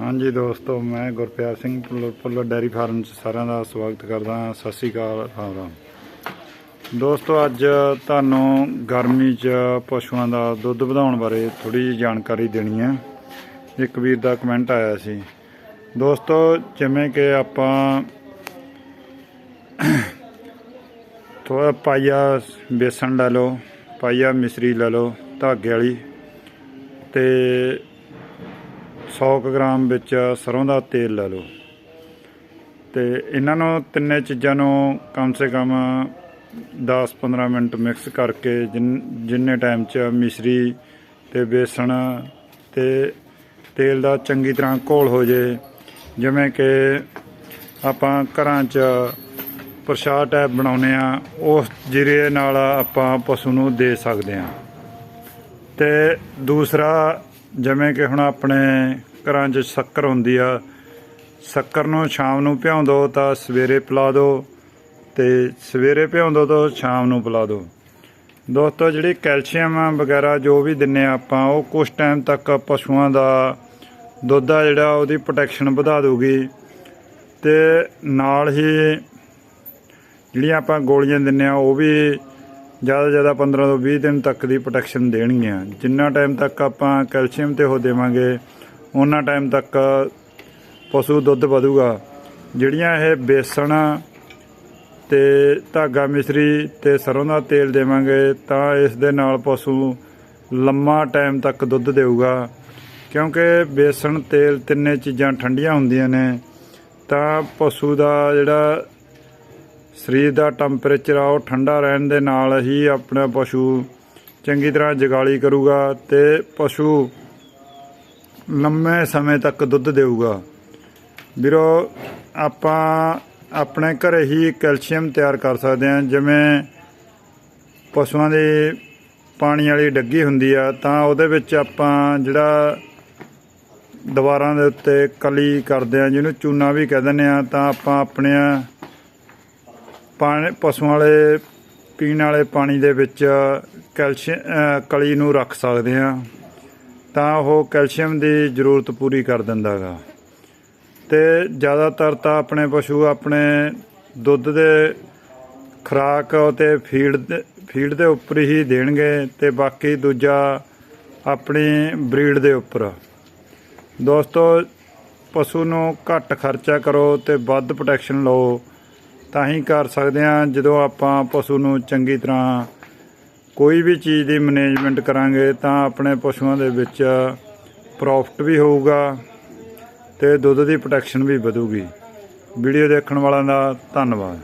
ਹਾਂਜੀ ਦੋਸਤੋ, ਮੈਂ ਗੁਰਪਿਆਰ ਸਿੰਘ ਪੁੱਲਰ ਪੁੱਲਰ ਡੈਰੀ ਫਾਰਮ 'ਚ ਸਾਰਿਆਂ ਦਾ ਸਵਾਗਤ ਕਰਦਾ ਹਾਂ। ਸਤਿ ਸ਼੍ਰੀ ਅਕਾਲ ਰਾਮ ਰਾਮ ਦੋਸਤੋ, ਅੱਜ ਤੁਹਾਨੂੰ ਗਰਮੀ 'ਚ ਪਸ਼ੂਆਂ ਦਾ ਦੁੱਧ ਵਧਾਉਣ ਬਾਰੇ ਥੋੜੀ ਜਿਹੀ ਜਾਣਕਾਰੀ ਦੇਣੀ ਹੈ। ਇੱਕ ਵੀਰ ਦਾ ਕਮੈਂਟ ਆਇਆ ਸੀ। ਦੋਸਤੋ, ਜਿਵੇਂ ਕਿ ਆਪਾਂ ਥੋੜਾ ਪਾਈਆ ਬੇਸਣ ਲੈ ਲਓ, ਪਾਈਆ ਮਿਸਰੀ ਲੈ ਲਓ, ਧਾਗੇ ਵਾਲੀ ਤੇ 100 ਕੁ ਗ੍ਰਾਮ ਵਿੱਚ ਸਰੋਂ ਦਾ ਤੇਲ ਲੈ ਲਓ। ਤੇ ਇਹਨਾਂ ਨੂੰ ਤਿੰਨੇ ਚੀਜ਼ਾਂ ਨੂੰ ਕਮ ਸੇ ਕਮ 10-15 ਮਿੰਟ ਮਿਕਸ ਕਰਕੇ ਜਿੰਨ- ਜਿੰਨੇ ਟਾਈਮ 'ਚ ਮਿਸ਼ਰੀ ਤੇ ਬੇਸਣ ਤੇ ਤੇਲ ਦਾ ਚੰਗੀ ਤਰ੍ਹਾਂ ਘੋਲ ਹੋ ਜੇ। ਜਿਵੇਂ ਕਿ ਆਪਾਂ ਘਰਾਂ 'ਚ ਪ੍ਰਸ਼ਾਦ ਟੈਪ ਬਣਾਉਨੇ ਆ ਉਸ ਜੀਰੇ ਨਾਲ ਆਪਾਂ ਪਸ਼ੂ ਨੂੰ ਦੇ ਸਕਦੇ ਆ ਤੇ ਦੂਸਰਾ, ਜਿਵੇਂ ਕਿ ਹੁਣ ਆਪਣੇ ਘਰਾਂ 'ਚ ਸ਼ੱਕਰ ਹੁੰਦੀ ਆ, ਸ਼ੱਕਰ ਨੂੰ ਸ਼ਾਮ ਨੂੰ ਭਿਉਂ ਦੋ ਤਾਂ ਸਵੇਰੇ ਪਿਲਾ ਦਿਓ ਤੇ ਸਵੇਰੇ ਭਿਉਂ ਦੋ ਤਾਂ ਸ਼ਾਮ ਨੂੰ ਪਿਲਾ ਦਿਓ ਦੋਸਤੋ, ਜਿਹੜੀ ਕੈਲਸ਼ੀਅਮ ਵਗੈਰਾ ਜੋ ਵੀ ਦਿੰਨੇ ਆ ਆਪਾਂ, ਉਹ ਕੁਝ ਟਾਈਮ ਤੱਕ ਪਸ਼ੂਆਂ ਦਾ ਦੁੱਧ ਆ ਜਿਹੜਾ, ਉਹਦੀ ਪ੍ਰੋਟੈਕਸ਼ਨ ਵਧਾ ਦੂਗੀ ਤੇ ਨਾਲ ਹੀ ਜਿਹੜੀਆਂ ਆਪਾਂ ਗੋਲੀਆਂ ਦਿੰਨੇ ਆ, ਉਹ ਵੀ ਜ਼ਿਆਦਾ ਤੋਂ ਜ਼ਿਆਦਾ 15 ਤੋਂ 20 ਦਿਨ ਤੱਕ ਦੀ ਪ੍ਰੋਟੈਕਸ਼ਨ ਦੇਣਗੀਆਂ ਜਿੰਨਾ ਟਾਈਮ ਤੱਕ ਆਪਾਂ ਕੈਲਸ਼ੀਅਮ ਤੇ ਉਹ ਦੇਵਾਂਗੇ ਉਹਨਾਂ ਟਾਈਮ ਤੱਕ ਪਸ਼ੂ ਦੁੱਧ ਵਧੂਗਾ। ਜਿਹੜੀਆਂ ਇਹ ਬੇਸਣ ਤੇ ਧਾਗਾ ਮਿਸਰੀ ਤੇ ਸਰੋਂ ਦਾ ਤੇਲ ਦੇਵਾਂਗੇ, ਤਾਂ ਇਸ ਦੇ ਨਾਲ ਪਸ਼ੂ ਲੰਮਾ ਟਾਈਮ ਤੱਕ ਦੁੱਧ ਦੇਊਗਾ। ਕਿਉਂਕਿ ਬੇਸਣ, ਤੇਲ ਤਿੰਨੇ ਚੀਜ਼ਾਂ ਠੰਡੀਆਂ ਹੁੰਦੀਆਂ ਨੇ, ਤਾਂ ਪਸ਼ੂ ਦਾ ਜਿਹੜਾ ਸਰੀਰ ਦਾ ਟੈਂਪਰੇਚਰ ਆ, ਉਹ ਠੰਡਾ ਰਹਿਣ ਦੇ ਨਾਲ ਹੀ ਆਪਣਾ ਪਸ਼ੂ ਚੰਗੀ ਤਰ੍ਹਾਂ ਜਗਾਲੀ ਕਰੂਗਾ ਤੇ ਪਸ਼ੂ ਲੰਮੇ ਸਮੇਂ ਤੱਕ ਦੁੱਧ ਦੇਊਗਾ। ਵੀਰੋ, ਆਪਾਂ ਆਪਣੇ ਘਰੇ ਹੀ ਕੈਲਸ਼ੀਅਮ ਤਿਆਰ ਕਰ ਸਕਦੇ ਹਾਂ। ਜਿਵੇਂ ਪਸ਼ੂਆਂ ਦੀ ਪਾਣੀ ਵਾਲੀ ਡੱਗੀ ਹੁੰਦੀ ਆ, ਤਾਂ ਉਹਦੇ ਵਿੱਚ ਆਪਾਂ ਜਿਹੜਾ ਦੀਵਾਰਾਂ ਦੇ ਉੱਤੇ ਕਲੀ ਕਰਦੇ ਆ ਜਿਹਨੂੰ ਚੂਨਾ ਵੀ ਕਹਿ ਦਿੰਦੇ ਆ ਤਾਂ ਆਪਾਂ ਆਪਣੇ ਪਾਣੀ ਪਸ਼ੂਆਂ ਵਾਲੇ, ਪੀਣ ਵਾਲੇ ਪਾਣੀ ਦੇ ਵਿੱਚ ਕੈਲਸ਼ੀਅਮ ਕਲੀ ਨੂੰ ਰੱਖ ਸਕਦੇ ਆ ਤਾਂ ਉਹ ਕੈਲਸ਼ੀਅਮ ਦੀ ਜ਼ਰੂਰਤ ਪੂਰੀ ਕਰ ਦਿੰਦਾ ਹੈਗਾ ਤੇ ਜ਼ਿਆਦਾਤਰ ਤਾਂ ਆਪਣੇ ਪਸ਼ੂ ਆਪਣੇ ਦੁੱਧ ਦੇ ਖੁਰਾਕ ਤੇ ਫੀਡ ਫੀਡ ਦੇ ਉੱਪਰ ਹੀ ਦੇਣਗੇ ਤੇ ਬਾਕੀ ਦੂਜਾ ਆਪਣੀ ਬਰੀਡ ਦੇ ਉੱਪਰ। ਦੋਸਤੋ, ਪਸ਼ੂ ਨੂੰ ਘੱਟ ਖਰਚਾ ਕਰੋ ਤੇ ਵੱਧ ਪ੍ਰੋਟੈਕਸ਼ਨ ਲਓ। ਤਾਂ ਹੀ ਕਰ ਸਕਦੇ ਹਾਂ ਜਦੋਂ ਆਪਾਂ ਪਸ਼ੂ ਨੂੰ ਚੰਗੀ ਤਰ੍ਹਾਂ ਕੋਈ ਵੀ ਚੀਜ਼ ਦੀ ਮੈਨੇਜਮੈਂਟ ਕਰਾਂਗੇ ਤਾਂ ਆਪਣੇ ਪਸ਼ੂਆਂ ਦੇ ਵਿੱਚ ਪ੍ਰੋਫਿਟ ਵੀ ਹੋਊਗਾ ਤੇ ਦੁੱਧ ਦੀ ਪ੍ਰੋਟੈਕਸ਼ਨ ਵੀ ਵਧੂਗੀ। ਵੀਡੀਓ ਦੇਖਣ ਵਾਲਿਆਂ ਦਾ ਧੰਨਵਾਦ।